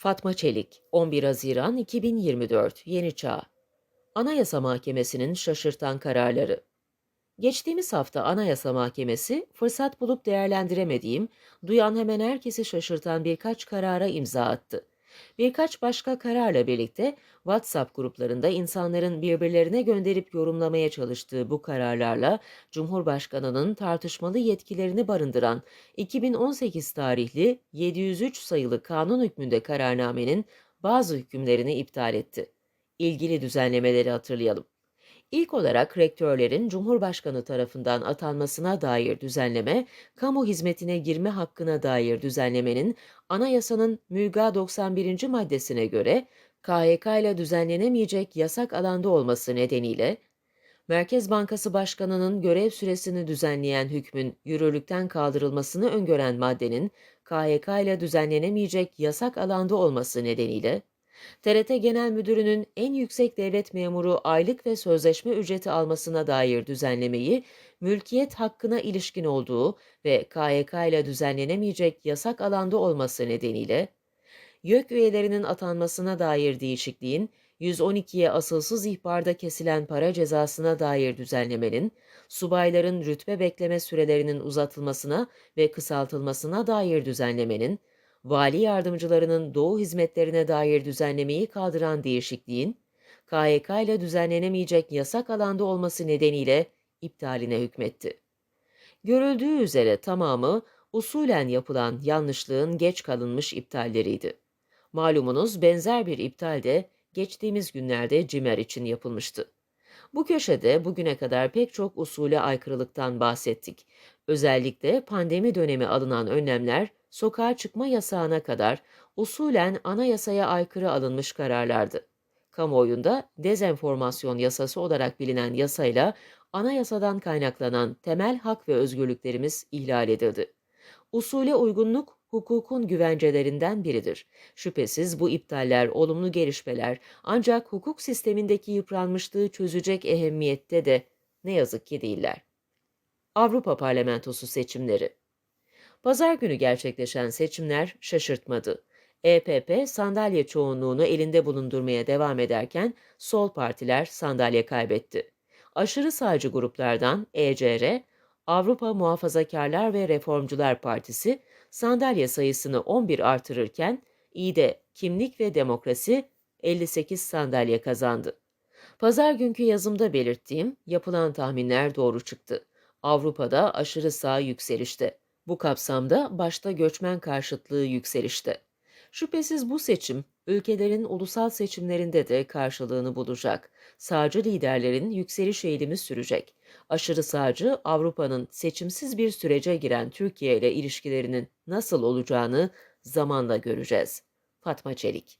Fatma Çelik, 11 Haziran 2024, Yeni Çağ. Anayasa Mahkemesi'nin şaşırtan kararları. Geçtiğimiz hafta Anayasa Mahkemesi, fırsat bulup değerlendiremediğim, duyan hemen herkesi şaşırtan birkaç karara imza attı. Birkaç başka kararla birlikte WhatsApp gruplarında insanların birbirlerine gönderip yorumlamaya çalıştığı bu kararlarla Cumhurbaşkanı'nın tartışmalı yetkilerini barındıran 2018 tarihli 703 sayılı kanun hükmünde kararnamenin bazı hükümlerini iptal etti. İlgili düzenlemeleri hatırlayalım. İlk olarak rektörlerin Cumhurbaşkanı tarafından atanmasına dair düzenleme, kamu hizmetine girme hakkına dair düzenlemenin anayasanın müga 91. maddesine göre KHK ile düzenlenemeyecek yasak alanda olması nedeniyle Merkez Bankası Başkanı'nın görev süresini düzenleyen hükmün yürürlükten kaldırılmasını öngören maddenin KHK ile düzenlenemeyecek yasak alanda olması nedeniyle TRT Genel Müdürü'nün en yüksek devlet memuru aylık ve sözleşme ücreti almasına dair düzenlemeyi mülkiyet hakkına ilişkin olduğu ve KYK ile düzenlenemeyecek yasak alanda olması nedeniyle YÖK üyelerinin atanmasına dair değişikliğin 112'ye asılsız ihbarda kesilen para cezasına dair düzenlemenin, subayların rütbe bekleme sürelerinin uzatılmasına ve kısaltılmasına dair düzenlemenin, vali yardımcılarının doğu hizmetlerine dair düzenlemeyi kaldıran değişikliğin, KHK ile düzenlenemeyecek yasak alanda olması nedeniyle iptaline hükmetti. Görüldüğü üzere tamamı usulen yapılan yanlışlığın geç kalınmış iptalleriydi. Malumunuz benzer bir iptal de geçtiğimiz günlerde CİMER için yapılmıştı. Bu köşede bugüne kadar pek çok usule aykırılıktan bahsettik. Özellikle pandemi dönemi alınan önlemler sokağa çıkma yasağına kadar usulen anayasaya aykırı alınmış kararlardı. Kamuoyunda dezenformasyon yasası olarak bilinen yasayla anayasadan kaynaklanan temel hak ve özgürlüklerimiz ihlal edildi. Usule uygunluk hukukun güvencelerinden biridir. Şüphesiz bu iptaller olumlu gelişmeler ancak hukuk sistemindeki yıpranmışlığı çözecek ehemmiyette de ne yazık ki değiller. Avrupa Parlamentosu seçimleri Pazar günü gerçekleşen seçimler şaşırtmadı. EPP sandalye çoğunluğunu elinde bulundurmaya devam ederken sol partiler sandalye kaybetti. Aşırı sağcı gruplardan ECR, Avrupa Muhafazakarlar ve Reformcular Partisi sandalye sayısını 11 artırırken İİDE Kimlik ve Demokrasi 58 sandalye kazandı. Pazar günkü yazımda belirttiğim yapılan tahminler doğru çıktı. Avrupa'da aşırı sağ yükselişte. Bu kapsamda başta göçmen karşıtlığı yükselişte. Şüphesiz bu seçim ülkelerin ulusal seçimlerinde de karşılığını bulacak. Sağcı liderlerin yükseliş eğilimi sürecek. Aşırı sağcı Avrupa'nın seçimsiz bir sürece giren Türkiye ile ilişkilerinin nasıl olacağını zamanla göreceğiz. Fatma Çelik